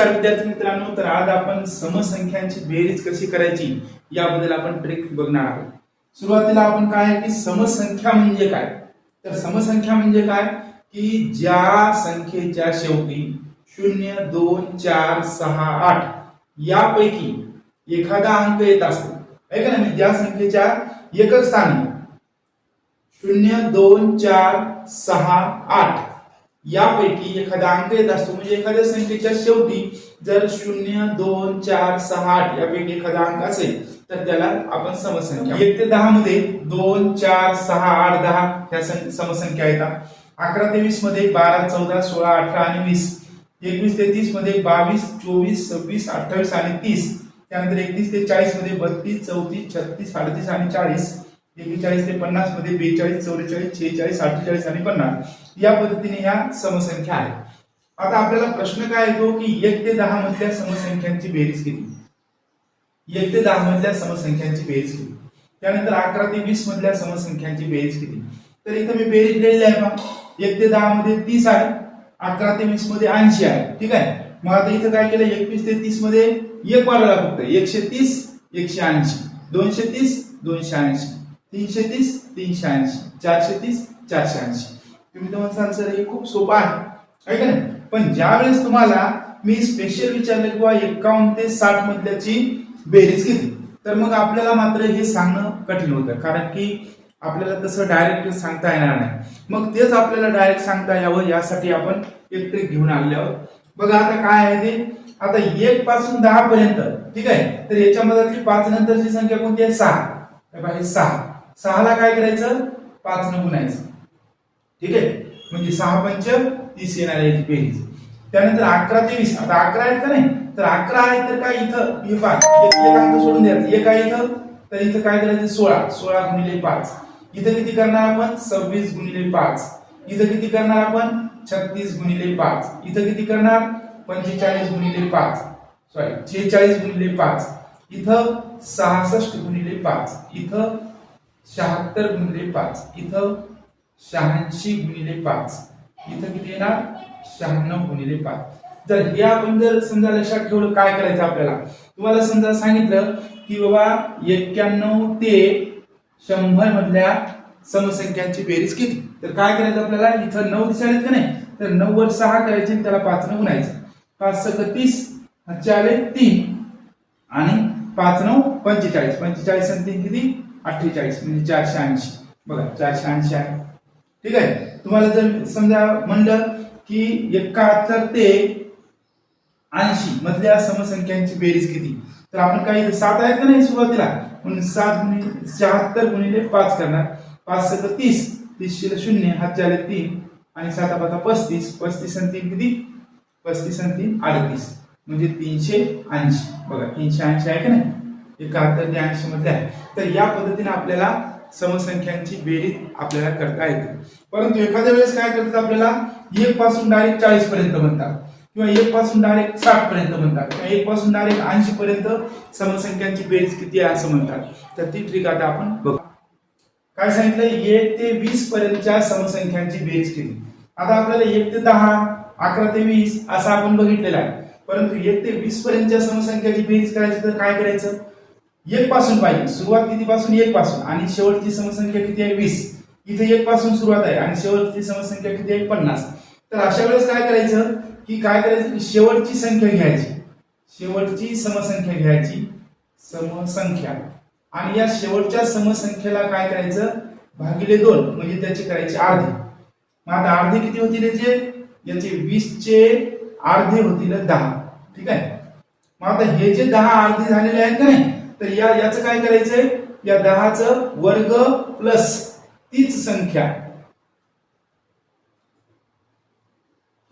नमस्कार विद्यार्थी मित्रांनो तर आज आपण समसंख्यांची बेरीज कशी करायची याबद्दल आपण ट्रिक बघणार आहोत. सुरुवातीला आपण काय की समसंख्या म्हणजे काय? तर समसंख्या म्हणजे काय? की ज्या संख्येच्या शेवटी शून्य दोन चार सहा आठ यापैकी एखादा अंक येत असतो. आहे का नाही? म्हणजे ज्या संख्येच्या एकच स्थानी. शून्य दोन चार सहा आठ. यापैकी एखादा अंक येत असतो म्हणजे एखाद्या संख्येच्या शेवटी जर शून्य दोन चार सहा आठ यापैकी एखादा अंक असेल तर त्याला आपण समसंख्या एक ते दहा मध्ये दोन चार सहा आठ दहा ह्या सं- समसंख्या येतात अकरा ते वीसमध्ये बारा चौदा सोळा अठरा आणि वीस. एकवीस ते तीसमध्ये बावीस चोवीस सव्वीस अठ्ठावीस आणि तीस. त्यानंतर एकतीस ते चाळीसमध्ये बत्तीस चौतीस छत्तीस अडतीस आणि चाळीस. एकेचाळीस ते पन्नासमध्ये बेचाळीस चौवेचाळीस शेहेचाळीस अठ्ठेचाळीस आणि पन्नास. या पद्धतीने ह्या समसंख्या आहेत. आता आपल्याला प्रश्न काय येतो की एक ते दहा मधल्या समसंख्यांची बेरीज किती एक ते दहा मधल्या समसंख्यांची बेरीज किती त्यानंतर अकरा ते वीस मधल्या समसंख्यांची बेरीज किती तर इथं मी बेरीज लिहिलेली आहे मग एक ते दहा मध्ये तीस आहे अकरा ते वीसमध्ये ऐंशी आहे. ठीक आहे? मग आता इथं काय केलं? एकवीस ते तीसमध्ये एक वाढवला फक्त एकशे तीस एकशे ऐंशी. दोनशे तीस दोनशे ऐंशी. तीनशे तीस तीनशे ऐंशी. चारशे तीस चारशे ऐंशी. तुम्ही तर म्हणसाल हे खूप सोपं आहे. आहे ना पण ज्यावेळेस तुम्हाला मी स्पेशल विचारलं किंवा एकावन्न ते साठ मधल्याची बेरीज किती? तर मग आपल्याला मात्र हे सांगणं कठीण होतं. कारण की आपल्याला तसं डायरेक्ट सांगता येणार नाही. मग तेच आपल्याला डायरेक्ट सांगता यावं यासाठी आपण एक ट्रिक घेऊन आलेलो आहोत. बघा आता काय आहे ते? आता एक पासून दहा पर्यंत ठीक आहे? तर याच्यामध्ये पाच नंतरची संख्या कोणती आहे? सहा. हे सहा. सहाला काय करायचं? पाच न गुणायचं. ठीक आहे? म्हणजे सहा पंच तीस येणार याची बेरीज. त्यानंतर अकरा ते वीस. आता अकरा आहेत का नाही? तर अकरा आहेत तर काय इथं? हे पाच. एक एक अंक सोडून द्यायचं एक आहे इथं. तर इथं काय करायचं? सोळा. सोळा गुणिले पाच. इथं किती करणार आपण? सव्वीस गुणिले पाच. इथं किती करणार आपण? छत्तीस गुणिले पाच. इथं किती करणार? पंचेचाळीस गुणिले पाच. सॉरी शेहेचाळीस गुणिले पाच. इथं सहासष्ट गुणिले पाच. इथं शहात्तर गुणिले पाच. इथं शहाऐंशी गुणिले पाच. इथं किती येणार? शहाण्णव गुणिले पाच. जर हे आपण जर समजा लक्षात ठेवलं काय करायचं आपल्याला? तुम्हाला समजा सांगितलं की बाबा एक्क्याण्णव ते शंभर मधल्या समसंख्यांची बेरीज किती? तर काय करायचं आपल्याला? इथं नऊ दिसायला का नाही? तर नऊ वर सहा करायचे आणि त्याला पाच न गुणायचं. पाच सक तीस तीन आणि पाच नऊ पंचेचाळीस. पंचेचाळीस आणि तीन किती? अठ्ठेचाळीस म्हणजे चारशे ऐंशी. बघा चारशे ऐंशी आहे. ठीक आहे? तुम्हाला जर समजा म्हणलं की एकाहत्तर ते ऐंशी मधल्या समसंख्यांची बेरीज किती? तर आपण काही सात आहेत का नाही सुरुवातीला? म्हणून सात गुणिले शहात्तर गुणिले पाच करणार. पाच सत तीस तीसशे शून्य हात झाले तीन. आणि सात पाचा पस्तीस पस्तीस आणि तीन किती? पस्तीस आणि तीन अडतीस. म्हणजे तीनशे ऐंशी. बघा तीनशे ऐंशी आहे का नाही? एकाहत्तर ते मध्ये आहे. तर या पद्धतीने आपल्याला समसंख्यांची बेरीज आपल्याला करता येते. परंतु एखाद्या वेळेस काय करतात आपल्याला? एक पासून डायरेक्ट चाळीस पर्यंत म्हणतात. किंवा एक पासून डायरेक्ट साठ पर्यंत म्हणतात. किंवा एक पासून डायरेक्ट ऐंशी पर्यंत समसंख्यांची बेरीज किती आहे असं म्हणतात. तर ती ट्रिक आता आपण बघू. काय सांगितलं? एक ते वीस पर्यंतच्या समसंख्यांची बेरीज किती आता आपल्याला एक ते दहा अकरा ते वीस असं आपण बघितलेलं आहे. परंतु एक ते वीस पर्यंतच्या समसंख्याची बेरीज करायची तर काय करायचं? एक पासून पाहिजे. सुरुवात किती पासून एक पासून. आणि शेवटची समसंख्या किती आहे? वीस. इथे एक पासून सुरुवात आहे. आणि शेवटची समसंख्या किती आहे? पन्नास. तर अशा वेळेस काय करायचं? की काय करायचं? की शेवटची संख्या घ्यायची. शेवटची समसंख्या घ्यायची. समसंख्या. आणि या शेवटच्या समसंख्येला काय करायचं? भागिले दोन. म्हणजे त्याची करायची अर्धी. मग आता अर्धे किती होतील याचे याचे वीसचे अर्धे होतील दहा. ठीक आहे? मग आता हे जे दहा अर्धे झालेले आहेत का नाही? तर या याचं काय करायचंय? या दहाचं वर्ग प्लस तीच संख्या.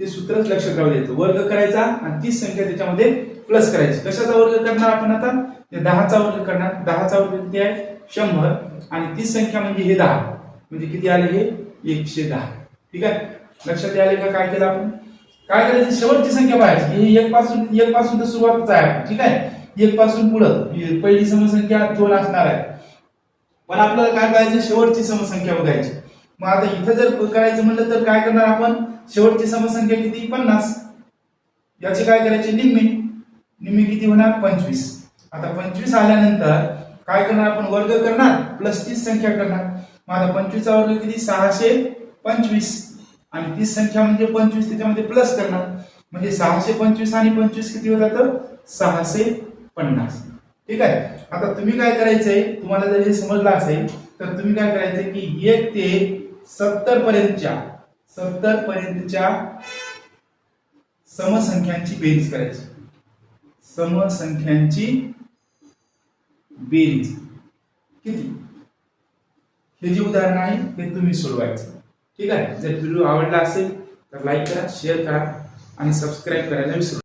ते सूत्रच लक्षात राहू द्यायचं वर्ग करायचा आणि तीच संख्या त्याच्यामध्ये प्लस करायची. कशाचा वर्ग करणार आपण आता? या दहाचा वर्ग करणार. दहाचा वर्ग किती आहे? शंभर. आणि तीच संख्या म्हणजे हे दहा. म्हणजे किती आले हे? एकशे दहा. ठीक आहे? लक्षात आले का काय केलं आपण? काय करायचं? शेवटची संख्या पाहायची. ही एक पासून एक पासून तर सुरुवातच आहे. ठीक आहे? एक पासून पुढं. म्हणजे पहिली समसंख्या दोन असणार आहे. पण आपल्याला काय करायचं? शेवटची समसंख्या बघायची. मग आता इथं जर करायचं म्हणलं तर काय करणार आपण? शेवटची समसंख्या किती? पन्नास. याची काय करायची? निम्मी. निम्मी किती होणार? पंचवीस. आता पंचवीस आल्यानंतर काय करणार आपण? वर्ग करणार. प्लस तीस संख्या करणार. मग आता पंचवीसचा वर्ग किती? सहाशे पंचवीस. आणि तीस संख्या म्हणजे पंचवीस. त्याच्यामध्ये प्लस करणार. म्हणजे सहाशे पंचवीस आणि पंचवीस किती होतात? सहाशे पन्नास. ठीक आहे? आता तुम्ही काय करायचंय? तुम्हाला जर हे समजलं असेल तर तुम्ही काय करायचंय की एक ते सत्तर पर्यंतच्या सत्तर पर्यंतच्या समसंख्यांची बेरीज करायची. समसंख्यांची बेरीज. किती? हे जे उदाहरण आहे ते तुम्ही सोडवायचं. ठीक आहे? जर व्हिडिओ आवडला असेल तर लाईक करा शेअर करा आणि सबस्क्राईब करायला विसरू